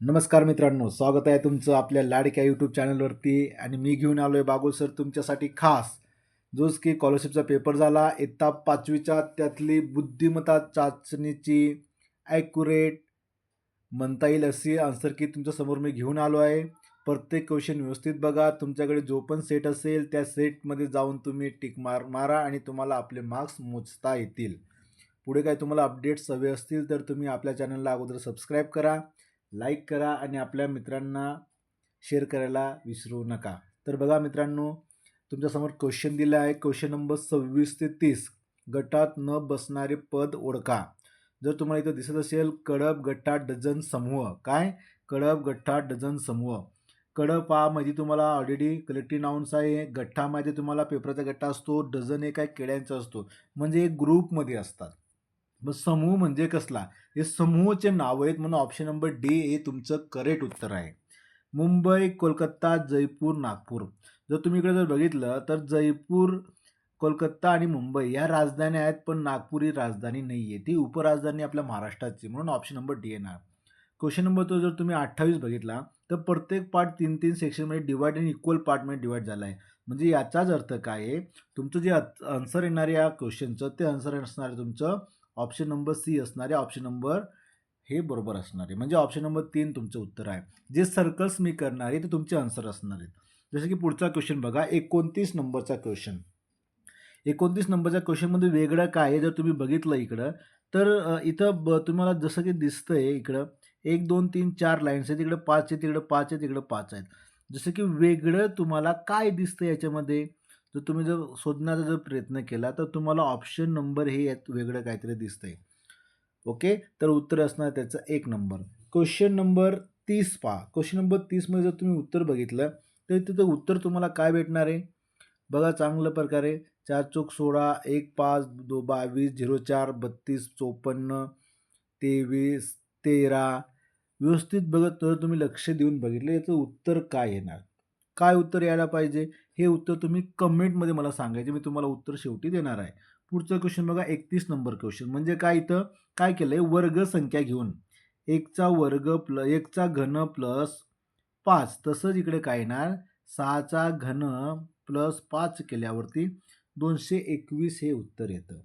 नमस्कार मित्रांनो स्वागत आहे तुमचं आपल्या लाडक्या यूट्यूब चॅनलवरती आणि मी घेऊन आलो आहे बागुल सर तुमच्यासाठी खास. जोच की स्कॉलरशिपचा पेपर झाला इत्ता पाचवीच्या त्यातली बुद्धिमत्ता चाचणीची ॲक्युरेट म्हणता येईल अशी आन्सर की तुमच्यासमोर मी घेऊन आलो आहे. प्रत्येक क्वेश्चन व्यवस्थित बघा तुमच्याकडे जो पण सेट असेल त्या सेटमध्ये जाऊन तुम्ही टिक मार मारा आणि तुम्हाला आपले मार्क्स मोजता येतील. पुढे काय तुम्हाला अपडेट्स हवे असतील तर तुम्ही आपल्या चॅनलला अगोदर सबस्क्राईब करा. लाईक करा आणि आपल्या मित्रांना शेअर करायला विसरू नका. तर बघा मित्रांनो तुमच्यासमोर क्वेश्चन दिला आहे. क्वेश्चन नंबर सव्वीस ते तीस. गटात न बसणारे पद ओळखा. जर तुम्हाला इथं दिसत असेल कडप गट्टा डझन समूह. काय? कडप गठ्ठा डझन समूह. कडप हा म्हणजे तुम्हाला ऑलरेडी कलेक्टिव्ह नाउन्स आहे. गठ्ठामध्ये तुम्हाला पेपराचा गट्टा असतो. डझन एक काय केड्यांचा असतो. म्हणजे एक ग्रुपमध्ये असतात. मग समूह म्हणजे कसला? हे समूहचे नाव आहेत म्हणून ऑप्शन नंबर डी हे तुमचं करेक्ट उत्तर आहे. मुंबई कोलकाता जयपूर नागपूर. जर तुम्ही इकडे जर बघितलं तर जयपूर कोलकाता आणि मुंबई या राजधानी आहेत पण नागपूर ही राजधानी नाही आहे ती उपराजधानी आपल्या महाराष्ट्राची म्हणून ऑप्शन नंबर डी येणार. क्वेश्चन नंबर तो जर तुम्ही अठ्ठावीस बघितला तर प्रत्येक पार्ट तीन तीन सेक्शनमध्ये डिवाइड आणि इक्वल पार्टमध्ये डिवाइड झाला आहे म्हणजे याचाच अर्थ काय आहे? तुमचं जे आन्सर येणार आहे या क्वेश्चनचं ते आन्सर असणार आहे तुमचं ऑप्शन नंबर सी असणारे ऑप्शन नंबर हे बरोबर असणार. आहे म्हणजे ऑप्शन नंबर तीन तुमचं उत्तर आहे. जे सर्कल्स मी करणार आहे ते तुमचे आन्सर असणार आहेत. जसं की पुढचा क्वेश्चन बघा. एकोणतीस नंबरचा क्वेश्चन एकोणतीस नंबरच्या क्वेश्चनमध्ये वेगळं काय आहे? जर तुम्ही बघितलं इकडं तर इथं ब तुम्हाला जसं की दिसतं आहे इकडं एक दोन तीन चार लाईन्स आहेत. तिकडं पाच आहे तिकडं पाच आहे तिकडं पाच आहेत. जसं की वेगळं तुम्हाला काय दिसतं याच्यामध्ये? जर तुम्ही जर शोधण्याचा जर प्रयत्न केला तर तुम्हाला ऑप्शन नंबर हे यात वेगळं काहीतरी दिसतंय. ओके तर उत्तर असणार त्याचं एक नंबर क्वेश्चन नंबर तीस पहा. क्वेश्चन नंबर तीसमध्ये जर तुम्ही उत्तर बघितलं तर तिथं उत्तर तुम्हाला काय भेटणार आहे? बघा चांगल्या प्रकारे. चार चौक सोळा एक पाच दो बावीस झिरो चार बत्तीस चोपन्न तेवीस तेरा. व्यवस्थित बघत तर तुम्ही लक्ष देऊन बघितलं याचं उत्तर काय येणार? काय उत्तर यायला पाहिजे? हे उत्तर तुम्ही कमेंटमध्ये मला सांगायचे मी तुम्हाला उत्तर शेवटी देणार आहे. पुढचं क्वेश्चन बघा एकतीस नंबर क्वेश्चन म्हणजे काय इथं? काय केलं आहे वर्ग संख्या घेऊन. एकचा वर्ग प्ल एकचा घन प्लस पाच. तसंच इकडे काय येणार? सहाचा घन प्लस पाच केल्यावरती दोनशे एकवीस हे उत्तर येतं.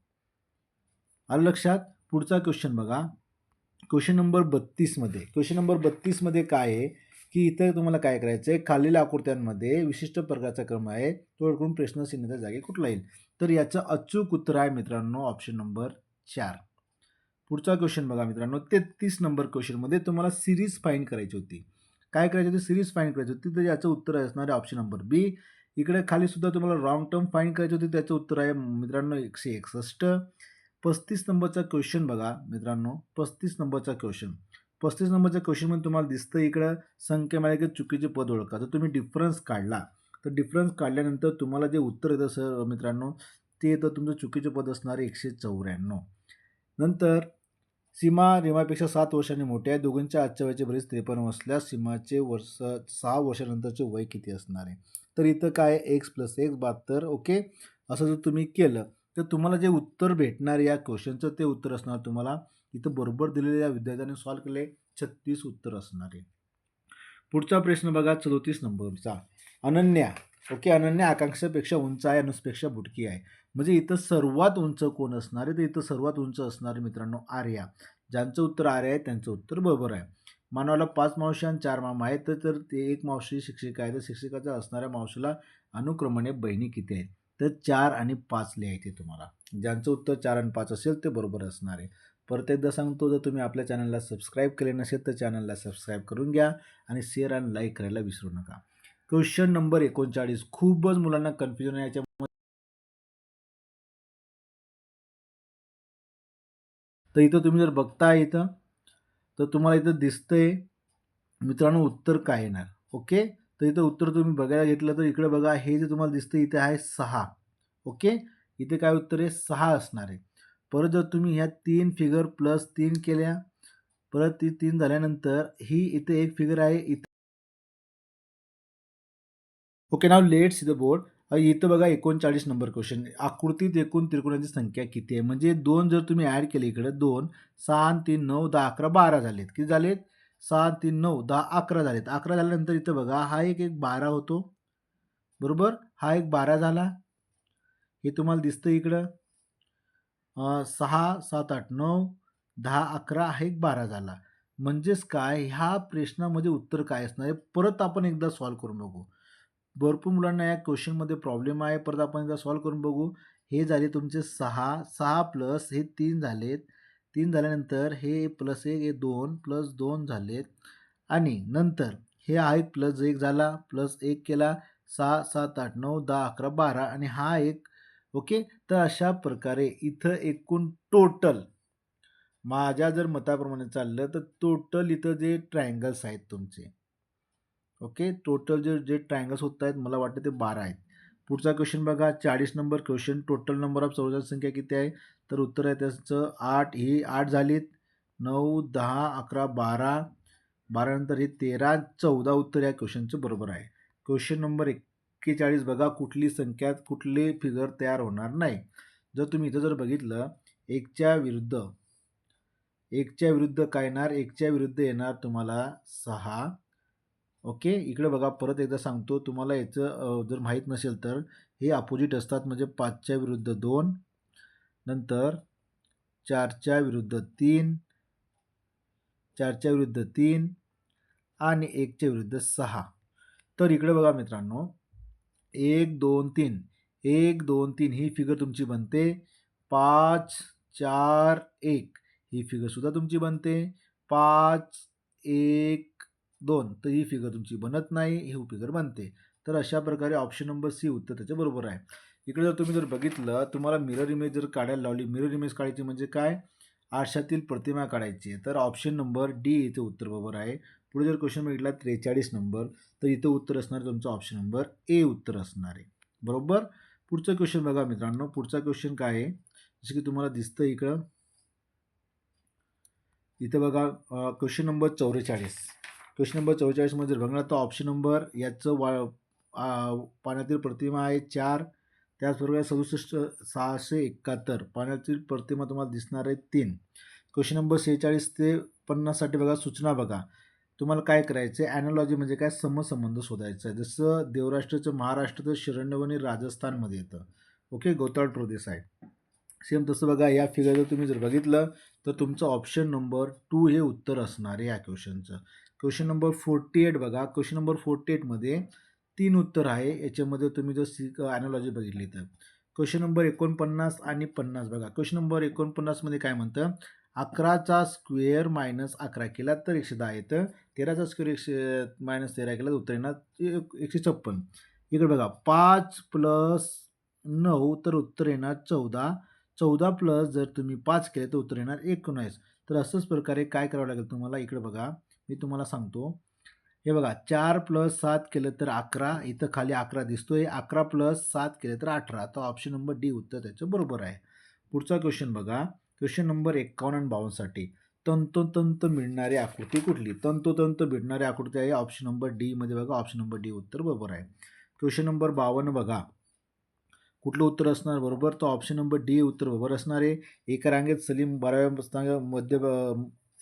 आलं लक्षात? पुढचा क्वेश्चन बघा. क्वेश्चन नंबर बत्तीसमध्ये. क्वेश्चन नंबर बत्तीसमध्ये काय आहे? की इथं तुम्हाला काय करायचं आहे खालील आकृत्यांमध्ये विशिष्ट प्रकारचा क्रम आहे. तो ओळखून प्रश्न चिन्हाच्या जागी कुठला येईल? तर याचं अचूक उत्तर आहे मित्रांनो ऑप्शन नंबर चार. पुढचा क्वेश्चन बघा मित्रांनो. तेहतीस नंबर क्वेश्चनमध्ये तुम्हाला सिरीज फाईंड करायची होती. काय करायची होती? सिरीज फाईंड करायची होती. तर याचं उत्तर असणार आहे ऑप्शन नंबर बी इकडे खाली सुद्धा तुम्हाला रॉंग टर्म फाईंड करायची होती. त्याचं उत्तर आहे मित्रांनो एकशे एकसष्ट. पस्तीस नंबरचा क्वेश्चन बघा मित्रांनो. पस्तीस नंबरचा क्वेश्चन पस्तीस नंबरच्या क्वेश्चनमध्ये तुम्हाला दिसतं इकडं संख्येमध्ये चुकीचे पद ओळखा. जर तुम्ही डिफरन्स काढला. तर डिफरन्स काढल्यानंतर तुम्हाला जे उत्तर येतं सर मित्रांनो ते येतं तुमचं चुकीचे पद असणारे एकशे चौऱ्याण्णव. नंतर सीमा रिमापेक्षा सात वर्षांनी मोठे आहे. दोघांच्या आजच्या वयाचे बरेच त्रेपन्न असल्यास सीमाचे वर्ष सहा वर्षानंतरचे वय किती असणार आहे? तर इथं काय एक्स प्लस एक्स बहात्तर ओके असं जर तुम्ही केलं तर तुम्हाला जे उत्तर भेटणार या क्वेश्चनचं ते उत्तर असणार तुम्हाला इथं बरोबर दिलेल्या विद्यार्थ्याने सॉल्व केले छत्तीस उत्तर असणार. आहे पुढचा प्रश्न बघा चौतीस नंबरचा. अनन्या. ओके अनन्या आकांक्षापेक्षा उंच आहे अनुसपेक्षा बुटकी आहे. म्हणजे इथं सर्वात उंच कोण असणार आहे? तर इथं सर्वात उंच असणारे मित्रांनो आर्या. ज्यांचं उत्तर आर्या आहे त्यांचं उत्तर बरोबर आहे. मानवाला पाच मावशी आणि चार मामा आहेत तर तर ते एक मावशी शिक्षिका आहे तर शिक्षकाच्या असणाऱ्या मावशीला अनुक्रमाने बहिणी किती आहेत? तर चार आणि पाच लिहायचे तुम्हाला. ज्यांचं उत्तर चार आणि पाच असेल ते बरोबर असणार आहे. परत एकदा सांगतो जर तुम्ही आपल्या चॅनलला सबस्क्राईब केले नसेल तर चॅनलला सबस्क्राईब करून घ्या आणि शेअर आणि लाईक करायला विसरू नका. क्वेश्चन नंबर एकोणचाळीस. खूपच मुलांना कन्फ्युजन याच्या तर इथं तुम्ही जर बघताय इथं तर तुम्हाला इथं दिसतंय मित्रांनो उत्तर काय येणार? ओके तर इथं उत्तर तुम्ही बघायला घेतलं तर इकडे बघा हे जे तुम्हाला दिसतं इथे आहे सहा. ओके इथे काय उत्तर आहे? सहा असणार आहे. परत जर तुम्ही ह्या तीन फिगर प्लस तीन केल्या परत ती तीन झाल्यानंतर ही इथे एक फिगर आहे इथे ओके नाव लेट्स द बोर्ड इथं बघा एकोणचाळीस नंबर क्वेश्चन आकृतीत एकूण त्रिकोणाची संख्या किती आहे? म्हणजे दोन जर तुम्ही ॲड केले इकडे दोन सहा तीन नऊ दहा अकरा बारा झालेत. किती झालेत? सहा तीन नऊ दहा अकरा झालेत. अकरा झाल्यानंतर इथं बघा हा एक एक बारा होतो. बरोबर? हा एक बारा झाला. हे तुम्हाला दिसतं इकडं. सहा सात आठ नऊ दहा अकरा हा एक बारा झाला. म्हणजेच काय? ह्या प्रश्नामध्ये उत्तर काय असणार? आहे परत आपण एकदा सॉल्व करून बघू. भरपूर मुलांना या क्वेश्चनमध्ये प्रॉब्लेम आहे. परत आपण एकदा सॉल्व करून बघू. हे झाले तुमचे सहा. सहा प्लस हे तीन झालेत. तीन झाल्यानंतर हे प्लस एक हे दोन प्लस दोन झालेत. आणि नंतर हे आहे प्लस एक झाला. प्लस एक केला. सहा सात आठ नऊ दहा अकरा बारा आणि हा एक ओके? तर अशा प्रकारे इथं एकूण टोटल माझ्या जर मताप्रमाणे चाललं तर टोटल इथं जे ट्रायंगल्स आहेत तुमचे ओके? टोटल जे जे ट्रायंगल्स होत आहेत मला वाटतं ते बारा आहेत. पुढचा क्वेश्चन बघा चाळीस number question total number of चौदाची संख्या किती आहे? तर उत्तर आहे त्याचं आठ ही आठ झालीत. नऊ दहा अकरा बारा. बारानंतर हे तेरा चौदा उत्तर या क्वेश्चनचं बरोबर आहे. क्वेश्चन नंबर एक. एक्केचाळीस बघा कुठली संख्या कुठले फिगर तयार होणार नाही. जर तुम्ही इथं जर बघितलं एकच्या विरुद्ध एकच्या विरुद्ध काय येणार? एकच्या विरुद्ध येणार तुम्हाला सहा. ओके? इकडे बघा परत एकदा सांगतो तुम्हाला याचं जर माहीत नसेल तर हे अपोजिट असतात म्हणजे पाचच्या विरुद्ध दोन नंतर चारच्या विरुद्ध तीन चारच्या विरुद्ध तीन आणि एकच्या विरुद्ध सहा. तर इकडे बघा मित्रांनो एक दोन तीन. एक दोन तीन ही फिगर तुमची बनते. पाच चार एक. ही फिगरसुद्धा तुमची बनते. पाच एक दोन. तर ही फिगर तुमची बनत नाही ही फिगर बनते. तर अशा प्रकारे ऑप्शन नंबर सी उत्तर त्याच्या बरोबर आहे. इकडे जर तुम्ही जर बघितलं तुम्हाला मिरर इमेज जर काढायला लावली मिरर इमेज काढायची म्हणजे काय? आरशातील प्रतिमा काढायची आहे. तर ऑप्शन नंबर डी इथे उत्तर बरोबर आहे. पुढे जर क्वेश्चन बघितला त्रेचाळीस नंबर तर इथं उत्तर असणार आहे तुमचं ऑप्शन नंबर ए उत्तर असणार आहे. बरोबर? पुढचं क्वेश्चन बघा मित्रांनो. पुढचा क्वेश्चन काय आहे? जसं की तुम्हाला दिसतं इकडं. इथं बघा क्वेश्चन नंबर चौवेचाळीस. क्वेश्चन नंबर चौवेचाळीसमध्ये जर बघणार तर ऑप्शन नंबर याचं वा पाण्यातील प्रतिमा आहे चार. त्याचबरोबर सदुसष्ट सहाशे एकाहत्तर. पाण्यातील प्रतिमा तुम्हाला दिसणार आहे तीन. क्वेश्चन नंबर सेहेचाळीस ते पन्नाससाठी बघा सूचना बघा. तुम्हाला काय करायचं आहे ॲनॉलॉजी म्हणजे काय? समसंबंध शोधायचं आहे जसं देवराष्ट्राचं महाराष्ट्राचं शरण्यवनी राजस्थानमध्ये येतं. ओके गौताळ प्रदेश आहे सेम तसं बघा या फिगर जर तुम्ही जर बघितलं तर तुमचं ऑप्शन नंबर टू हे उत्तर असणार आहे या क्वेश्चनचं क्वेश्चन नंबर फोर्टी एट बघा. क्वेश्चन नंबर फोर्टी एटमध्ये तीन उत्तर आहे. याच्यामध्ये तुम्ही जर सी ॲनॉलॉजी बघितली तर. क्वेश्चन नंबर एकोणपन्नास आणि पन्नास बघा. क्वेश्चन नंबर एकोणपन्नासमध्ये काय म्हणतं? अकराचा स्क्वेअर मायनस अकरा केला तर एकशे दहा येतं. तेराचा स्क्वेअर एकशे मायनस तेरा केला तर उत्तर येणार एक- एकशे छप्पन. इकडे बघा पाच प्लस नऊ तर उत्तर येणार चौदा. चौदा प्लस जर तुम्ही पाच केले तर उत्तर येणार एकोणावीस तर असंच प्रकारे काय करावं लागेल तुम्हाला? इकडे बघा मी तुम्हाला सांगतो. हे बघा चार प्लस सात केलं तर अकरा. इथं खाली अकरा दिसतोय. अकरा प्लस सात केलं तर अठरा. तर ऑप्शन नंबर डी उत्तर त्याचं बरोबर आहे. पुढचा क्वेश्चन बघा. क्वेश्चन नंबर एकावन्न आणि बावन्नसाठी तंतोतंत मिळणारी आकृती कुठली? तंतोतंत मिळणारी आकृती आहे. ऑप्शन नंबर डीमध्ये बघा. ऑप्शन नंबर डी उत्तर बरोबर आहे. क्वेश्चन नंबर बावन्न बघा. कुठलं उत्तर असणार? बरोबर. तर ऑप्शन नंबर डी उत्तर बरोबर असणार आहे. एका रांगेत सलीम बाराव्या मध्य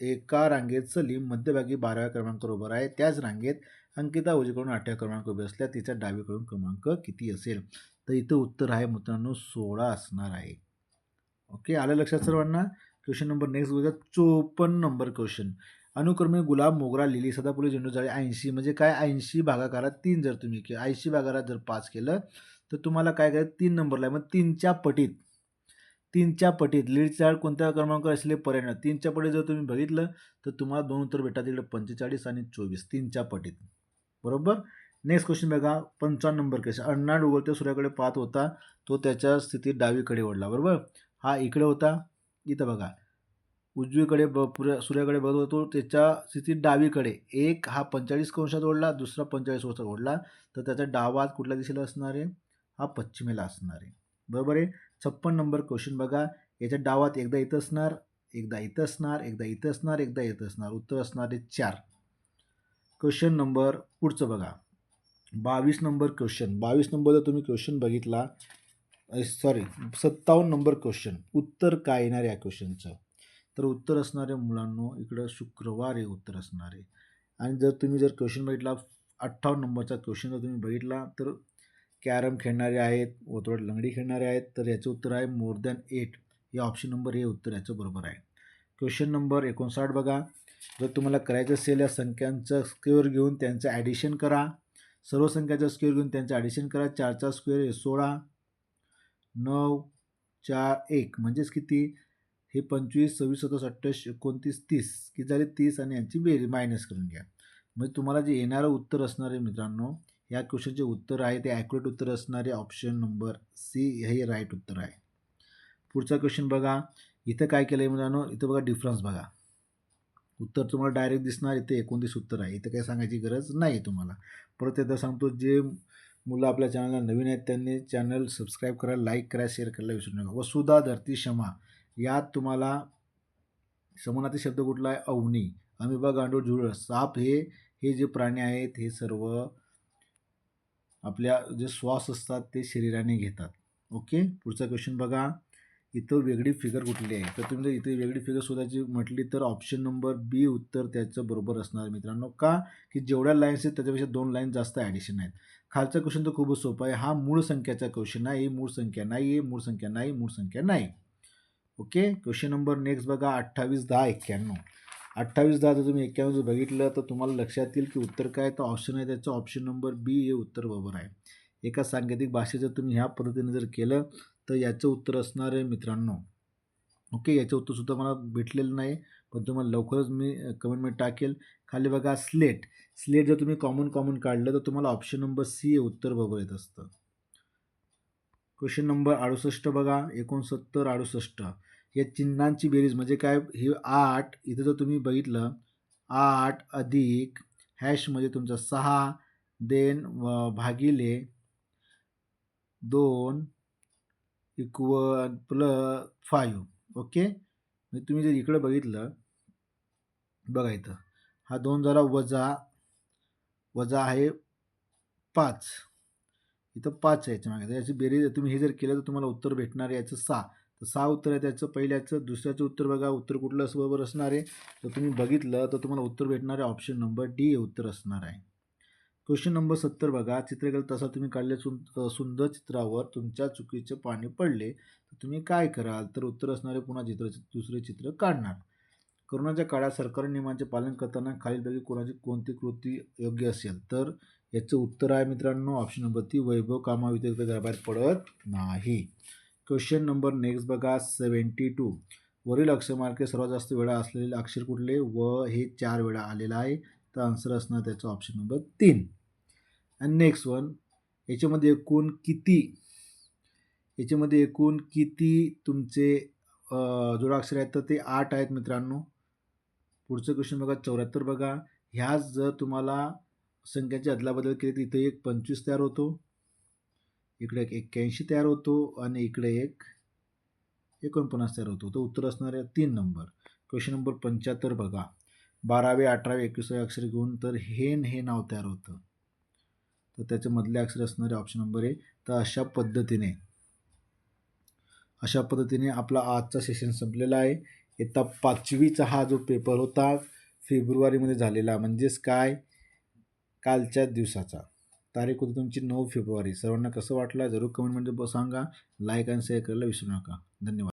एका रांगेत सलीम मध्यभागी बाराव्या क्रमांकावर उभा आहे त्याच रांगेत अंकिता उजवीकडून आठव्या क्रमांक उभे असल्या तिचा डावीकडून क्रमांक किती असेल? तर इथं उत्तर आहे मित्रांनो सोळा असणार आहे. ओके? आलं लक्षात सर्वांना? क्वेश्चन नंबर नेक्स्ट बघा चोपन्न नंबर क्वेश्चन अनुक्रमे गुलाब मोगरा लिली सदाफुली झेंडू झाडे ऐंशी. म्हणजे काय ऐंशी भागाकारात तीन जर तुम्ही किंवा ऐंशी भागाकारात जर पाच केलं तर तुम्हाला काय करायचं? तीन नंबरला आहे मग तीनच्या पटीत तीनच्या पटीत लीड झाड कोणत्या क्रमांकावर असले पर्याय तीनच्या पटीत जर तुम्ही बघितलं तर तुम्हाला दोन उत्तर भेटतात. इकडे पंचेचाळीस आणि चोवीस. तीनच्या पटीत. बरोबर? नेक्स्ट क्वेश्चन बघा. पंचावन्न नंबर क्वेश्चन अण्णा उगवत्या सूर्याकडे पाहत होता. तो त्याच्या स्थितीत डावीकडे ओढला बरोबर? हा इकडे होता इथं बघा. उजवीकडे ब पुऱ्या सूर्याकडे बघत होतो त्याच्या स्थितीत डावीकडे. एक हा पंचेचाळीस कंशात ओढला दुसरा पंचेचाळीस कंशात ओढला. तर त्याचा डावा कुठल्या दिशेला असणार आहे? हा पश्चिमेला असणार आहे. बरोबर आहे? छप्पन नंबर क्वेश्चन बघा. याच्या डावात एकदा इथं असणार एकदा इथं असणार एकदा इथं असणार एकदा इथं असणार. उत्तर असणार आहे चार. क्वेश्चन नंबर पुढचं बघा. बावीस नंबर क्वेश्चन बावीस नंबर जर तुम्ही क्वेश्चन बघितला सॉरी सत्तावन्न नंबर क्वेश्चन उत्तर काय येणार या क्वेश्चनचं तर उत्तर असणारे मुलांनो इकडं शुक्रवार हे उत्तर असणार आहे. आणि जर तुम्ही जर क्वेश्चन बघितला अठ्ठावन्न नंबरचा क्वेश्चन जर तुम्ही बघितला तर कॅरम खेळणारे आहेत व लंगडी खेळणारे आहेत तर याचं उत्तर आहे मोर दॅन एट या ऑप्शन नंबर हे उत्तर याचं बरोबर आहे. क्वेश्चन नंबर एकोणसाठ बघा. जर तुम्हाला करायचं असेल या संख्यांचा स्क्वेअर घेऊन त्यांचं ॲडिशन करा. सर्व संख्याचा स्क्वेअर घेऊन त्यांचं ॲडिशन करा. चारचा स्क्वेअर हे सोळा. नऊ चार एक. म्हणजेच किती? हे पंचवीस सव्वीस सत्तावीस अठ्ठावीस एकोणतीस तीस. किती झाले? तीस आणि यांची बेरी मायनस करून घ्या. म्हणजे तुम्हाला जे येणारं उत्तर असणार आहे मित्रांनो या क्वेश्चनचे उत्तर आहे. ते ॲक्युरेट उत्तर असणारे ऑप्शन नंबर सी हे राईट उत्तर आहे. पुढचा क्वेश्चन बघा. इथं काय केलं आहे मित्रांनो? इथं बघा डिफरन्स बघा. उत्तर तुम्हाला डायरेक्ट दिसणार. इथे एकोणतीस उत्तर आहे. इथं काही सांगायची गरज नाही तुम्हाला. परत एकदा सांगतो जे मुलं आपल्या चॅनलला नवीन आहेत त्यांनी चॅनल सबस्क्राईब करा लाईक करा शेअर करायला विसरू नका. वसुधा धरती क्षमा. यात तुम्हाला समानार्थी शब्द कुठला आहे? अवनी. अमिबा गांडूळ झुळ साप हे हे जे प्राणी आहेत हे सर्व आपल्या जे श्वास असतात ते शरीराने घेतात. ओके? पुढचा क्वेश्चन बघा. इथं वेगळी फिगर कुठली आहे? तर तुम्ही जर इथे वेगळी फिगर शोधायची म्हटली तर ऑप्शन नंबर बी उत्तर त्याचं बरोबर असणार मित्रांनो. का? की जेवढ्या लाईन्स आहेत त्याच्यापेक्षा दोन लाईन जास्त ॲडिशन आहेत. खालचा क्वेश्चन तर खूपच सोपा आहे. हा मूळ संख्याचा क्वेश्चन आहे. मूळ संख्या नाही आहे. मूळ संख्या नाही. मूळ संख्या नाही. ओके? क्वेश्चन नंबर नेक्स्ट बघा. अठ्ठावीस दहा एक्क्याण्णव. अठ्ठावीस दहा जर तुम्ही एक्क्याण्णव जर बघितलं तर तुम्हाला लक्षात येईल की उत्तर काय तर ऑप्शन आहे. त्याचं ऑप्शन नंबर बी हे उत्तर बरोबर आहे. एका सांकेतिक भाषेत जर तुम्ही ह्या पद्धतीने जर केलं तर याचं उत्तर असणार आहे मित्रांनो. ओके याचं उत्तरसुद्धा मला भेटलेलं नाही पण तुम्हाला लवकरच मी कमेंटमध्ये टाकेल. खाली बघा स्लेट स्लेट जर तुम्ही कॉमन कॉमन काढलं तर तुम्हाला ऑप्शन नंबर सी हे उत्तर बरोबर येत असतं. क्वेश्चन नंबर अडुसष्ट बघा एकोणसत्तर अडुसष्ट. या चिन्हांची बेरीज म्हणजे काय? हे आठ इथं जर तुम्ही बघितलं आठ अधिक हॅश म्हणजे तुमचा सहा देन भागिले दोन इक्वल प्लस फाईव्ह ओके म्हणजे तुम्ही जर इकडं बघितलं बघा इथं. हा दोन जरा वजा वजा आहे पाच. इथं पाच आहे याच्या मागे. तर याची बेरीज तुम्ही हे जर केलं तर तुम्हाला उत्तर भेटणार आहे याचं सहा. तर सहा उत्तर आहे त्याचं पहिल्याचं दुसऱ्याचं उत्तर बघा उत्तर कुठलं बरोबर असणार आहे. तर तुम्ही बघितलं तर तुम्हाला उत्तर भेटणार आहे ऑप्शन नंबर डी हे उत्तर असणार आहे. क्वेश्चन नंबर सत्तर बघा. चित्रकला तसा तुम्ही काढले सुं सुंदर चित्रावर तुमच्या चुकीचे पाणी पडले तर तुम्ही काय कराल? तर उत्तर असणारे पुन्हा चित्र दुसरे चित्र काढणार. कोरोनाच्या काळात सरकारी नियमांचे पालन करताना खालीलपैकी कोणाची कोणती कृती योग्य असेल? तर याचं उत्तर आहे मित्रांनो ऑप्शन नंबर ती वैभव कामाव्यतिरिक्त घराबाहेर पडत नाही. क्वेश्चन नंबर नेक्स्ट बघा सेवन्टी टू वरील अक्षरमार्के सर्वात जास्त वेळा असलेले अक्षर कुठले? व हे चार वेळा आलेलं आहे. तर आन्सर असणार त्याचं ऑप्शन नंबर तीन. आणि नेक्स्ट वन याच्यामध्ये एकूण किती याच्यामध्ये एकूण किती तुमचे जोडाक्षर आहेत तर ते आठ आहेत मित्रांनो. पुढचं क्वेश्चन बघा चौऱ्याहत्तर बघा. ह्याच जर तुम्हाला संख्याची अदलाबदल केली तर इथे एक पंचवीस तयार होतो. इकडे एक एक्क्याऐंशी तयार होतो आणि इकडे एक एकोणपन्नास तयार होतो. तर उत्तर असणार आहे तीन नंबर. क्वेश्चन नंबर पंच्याहत्तर बघा. बारावे अठरावे एकविसावे अक्षर घेऊन तर हेन हे नाव तयार होतं. तर त्याच्यामधले अक्षर असणारे ऑप्शन नंबर आहे तर अशा पद्धतीने अशा पद्धतीने आपला आजचा सेशन संपलेला आहे. इयत्ता पाचवीचा हा जो पेपर होता फेब्रुवारीमध्ये झालेला म्हणजेच काय? कालच्या दिवसाचा. तारीख होती तुमची नऊ फेब्रुवारी. सर्वांना कसं वाटलं? जरूर कमेंटमध्ये सांगा. लाईक आणि शेअर करायला विसरू नका. धन्यवाद.